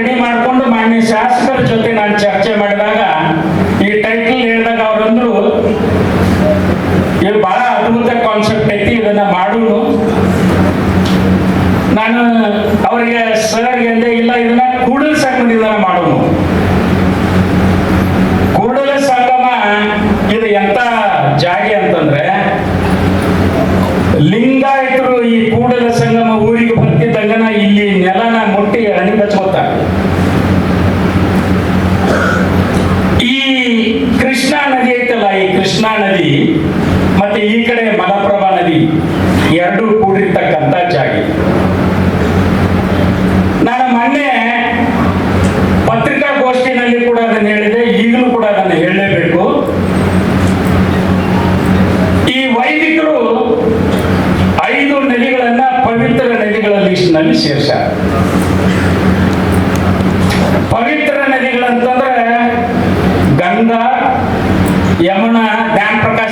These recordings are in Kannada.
ರೆಡಿ ಮಾಡಿಕೊಂಡು ಮಾನ್ಯ ಶಾಸಕರ ಜೊತೆ ನಾನು ಚರ್ಚೆ ಮಾಡಿದಾಗ ಈ ಟೈಟಲ್ ಹೇಳಿದಾಗ ಅವರಂದ್ರು ಇದು ಬಹಳ ಅದ್ಭುತ ಕಾನ್ಸೆಪ್ಟ್ ಐತಿ, ಇದನ್ನ ಮಾಡೋಣ ನಾನು ಅವರಿಗೆ, ಸರ್, ಎಂದೆ ಇಲ್ಲ, ಇದನ್ನ ಕೂಡಲ ಇದನ್ನ ಮಾಡೋಣ ಕೂಡಲ ಸಂಗಮ ಇದು ಎಂತ ಜಾಗಿ ಅಂತಂದ್ರೆ, ಲಿಂಗಾಯತರು ಈ ಕೂಡಲ ಸಂಗಮ ಊರಿಗೆ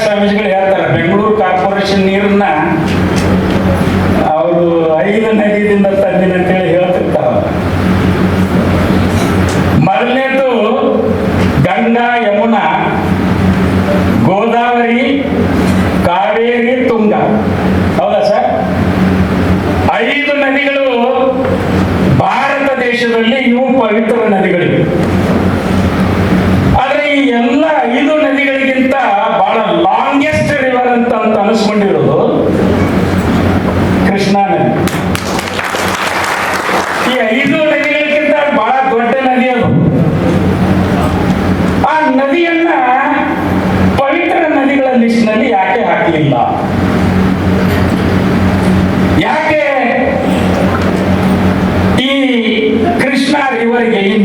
ಸ್ವಾಮೀಜಿಗಳು ಹೇಳ್ತಾರೆ, ಬೆಂಗಳೂರು ಕಾರ್ಪೊರೇಷನ್ ನೀರನ್ನ ಅವರು ಐದು ನದಿಯಿಂದ ತಂದಿನ ಅಂತೇಳಿ ಹೇಳ್ತಿರ್ತಾರ ಮೊದಲನೇದು ಗಂಗಾ ಯಮುನಾ, ಗೋದಾವರಿ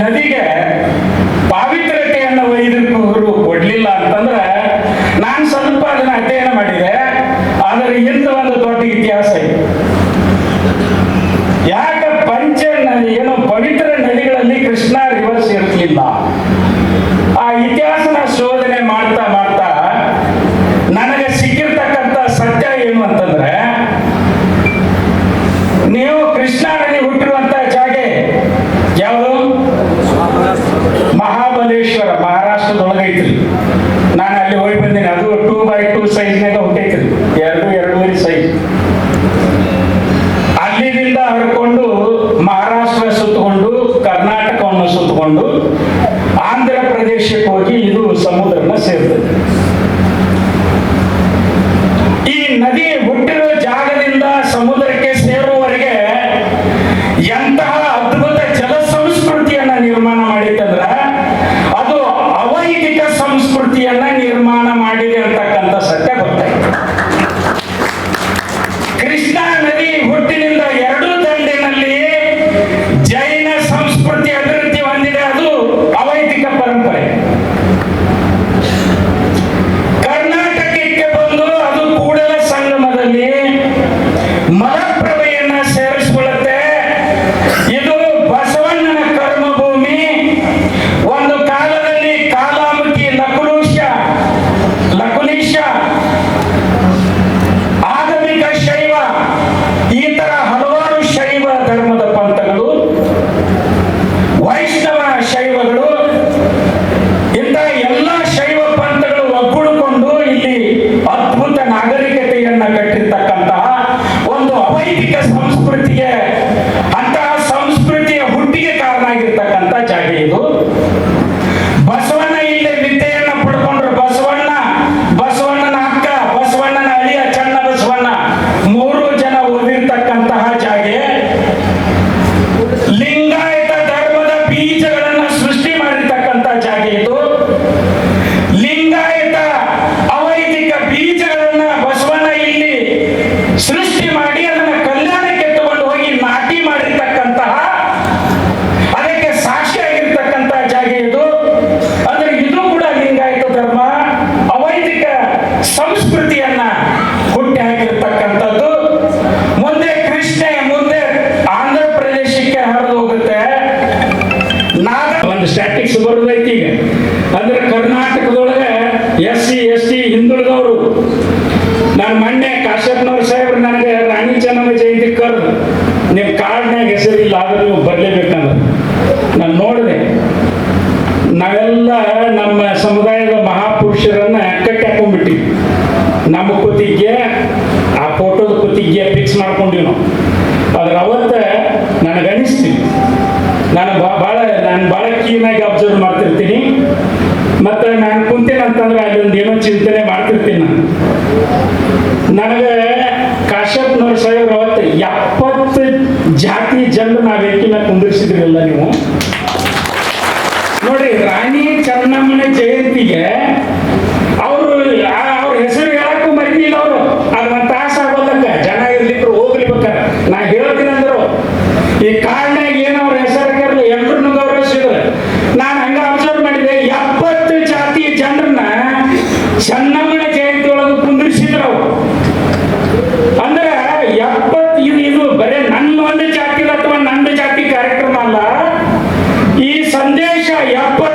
नदी के पवित्र ಮಲ್ಲೇಶ್ವರ ಮಹಾರಾಷ್ಟ್ರದೊಳಗೈತ್ರಿ ನಾನು ಅಲ್ಲಿ ಹೋಗಿ ಬಂದೇನೆ. ಅದು ಟೂ ಬೈ ಟೂ ಸೈಜ್ನಾಗ ಹೊಂಟೈತ್ರಿ. ಎರಡು, ಎರಡೂವರೆ ಸೈಜ್ ಅಲ್ಲಿಂದ ಹರ್ಕೊಂಡು ಮಹಾರಾಷ್ಟ್ರ ಸುತ್ತಕೊಂಡು ಕರ್ನಾಟಕವನ್ನು ಸುತ್ತಕೊಂಡು ಐಟ್ಸ್ ಬರುದೈತಿ ಈಗ ಅಂದ್ರೆ ಕರ್ನಾಟಕದೊಳಗೆ ಎಸ್ ಸಿ, ಎಸ್ ಟಿ ಹಿಂದುಳಿದವರು. ನಾನು ಮೊನ್ನೆ ಕಾಶ್ಯಪ್ನವ್ರ ಸಾಹೇಬ್ರು ನನಗೆ ರಾಣಿ ಚೆನ್ನಮ್ಮ ಜಯಂತಿ ಕರೆದು ನಿಮ್ಮ ಕಾರ್ಡ್ನಾಗ ಹೆಸರಿಲ್ಲ, ಆದ್ರೆ ನೀವು ಬರಲೇಬೇಕಂದ್ರೆ. ನಾನು ನೋಡಿದೆ. ನಾವೆಲ್ಲ ನಮ್ಮ ಸಮುದಾಯದ ಮಹಾಪುರುಷರನ್ನ ಕಟ್ಟಿ ಹಾಕೊಂಡ್ಬಿಟ್ಟಿವಿ. ನಮ್ಮ ಕುತ್ತಿಗೆ, ಆ ಫೋಟೋದ ಕುತ್ತಿಗೆ ಫಿಕ್ಸ್ ಮಾಡ್ಕೊಂಡಿವಿ ನಾವು. ಅದ್ರ ಅವತ್ತ ನನಗನಿಸ್ತೀವಿ ನಾನು ಬಾ ಕುಂದಿರ್ಸಿದ್ರಲ್ಲ ನೀವು? ನೋಡಿ ರಾಣಿ ಚೆನ್ನಮ್ಮನ ಜಯಂತಿಗೆ எப்ப